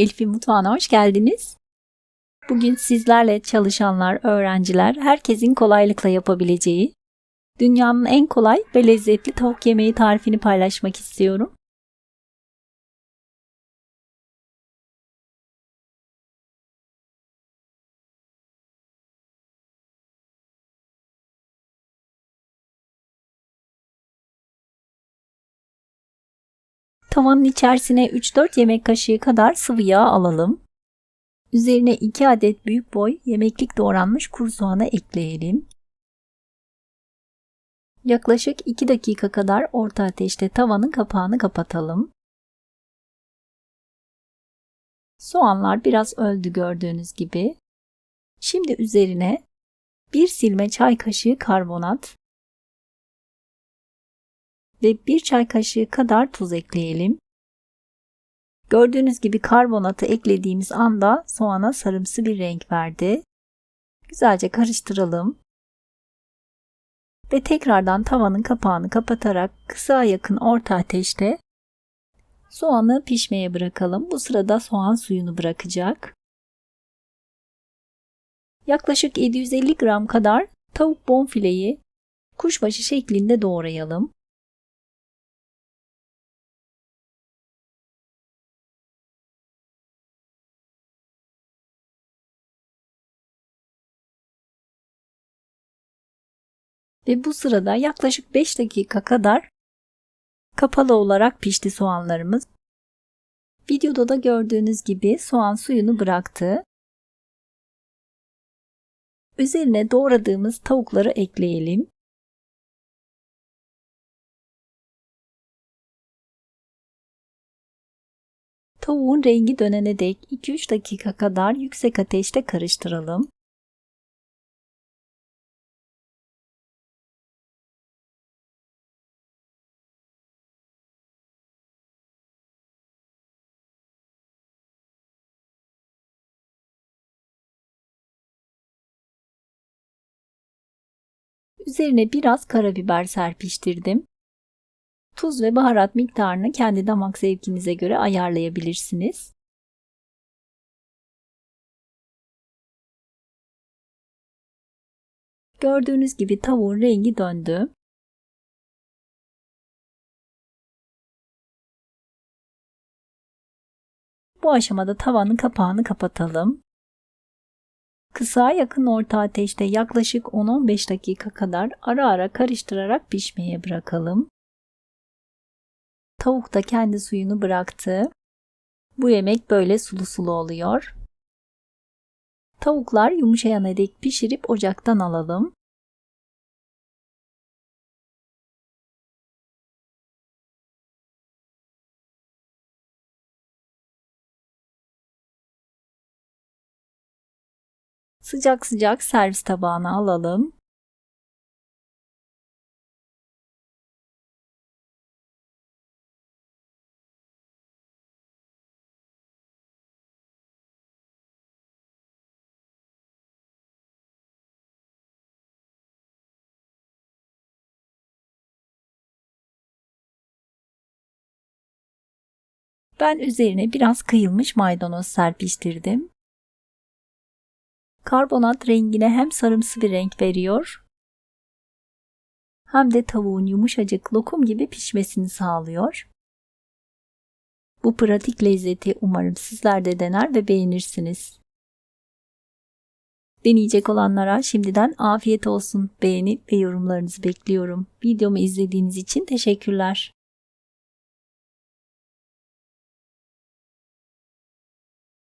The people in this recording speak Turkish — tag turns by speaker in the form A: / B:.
A: Elif'in mutfağına hoş geldiniz. Bugün sizlerle çalışanlar, öğrenciler, herkesin kolaylıkla yapabileceği dünyanın en kolay ve lezzetli tavuk yemeği tarifini paylaşmak istiyorum. Tavanın içerisine 3-4 yemek kaşığı kadar sıvı yağ alalım. Üzerine 2 adet büyük boy yemeklik doğranmış kuru soğanı ekleyelim. Yaklaşık 2 dakika kadar orta ateşte tavanın kapağını kapatalım. Soğanlar biraz öldü gördüğünüz gibi. Şimdi üzerine 1 silme çay kaşığı karbonat ve 1 çay kaşığı kadar tuz ekleyelim. Gördüğünüz gibi karbonatı eklediğimiz anda soğana sarımsı bir renk verdi. Güzelce karıştıralım. Ve tekrardan tavanın kapağını kapatarak kısa yakın orta ateşte soğanı pişmeye bırakalım. Bu sırada soğan suyunu bırakacak. Yaklaşık 750 gram kadar tavuk bonfileyi kuşbaşı şeklinde doğrayalım. Ve bu sırada yaklaşık 5 dakika kadar kapalı olarak pişti soğanlarımız. Videoda da gördüğünüz gibi soğan suyunu bıraktı. Üzerine doğradığımız tavukları ekleyelim. Tavuğun rengi dönene dek 2-3 dakika kadar yüksek ateşte karıştıralım. Üzerine biraz karabiber serpiştirdim. Tuz ve baharat miktarını kendi damak zevkinize göre ayarlayabilirsiniz. Gördüğünüz gibi tavuğun rengi döndü. Bu aşamada tavanın kapağını kapatalım. Kısa yakın orta ateşte yaklaşık 10-15 dakika kadar ara ara karıştırarak pişmeye bırakalım. Tavuk da kendi suyunu bıraktı. Bu yemek böyle sulu sulu oluyor. Tavuklar yumuşayana dek pişirip ocaktan alalım. Sıcak sıcak servis tabağına alalım. Ben üzerine biraz kıyılmış maydanoz serpiştirdim. Karbonat rengine hem sarımsı bir renk veriyor hem de tavuğun yumuşacık lokum gibi pişmesini sağlıyor. Bu pratik lezzeti umarım sizler de dener ve beğenirsiniz. Deneyecek olanlara şimdiden afiyet olsun. Beğeni ve yorumlarınızı bekliyorum. Videomu izlediğiniz için teşekkürler.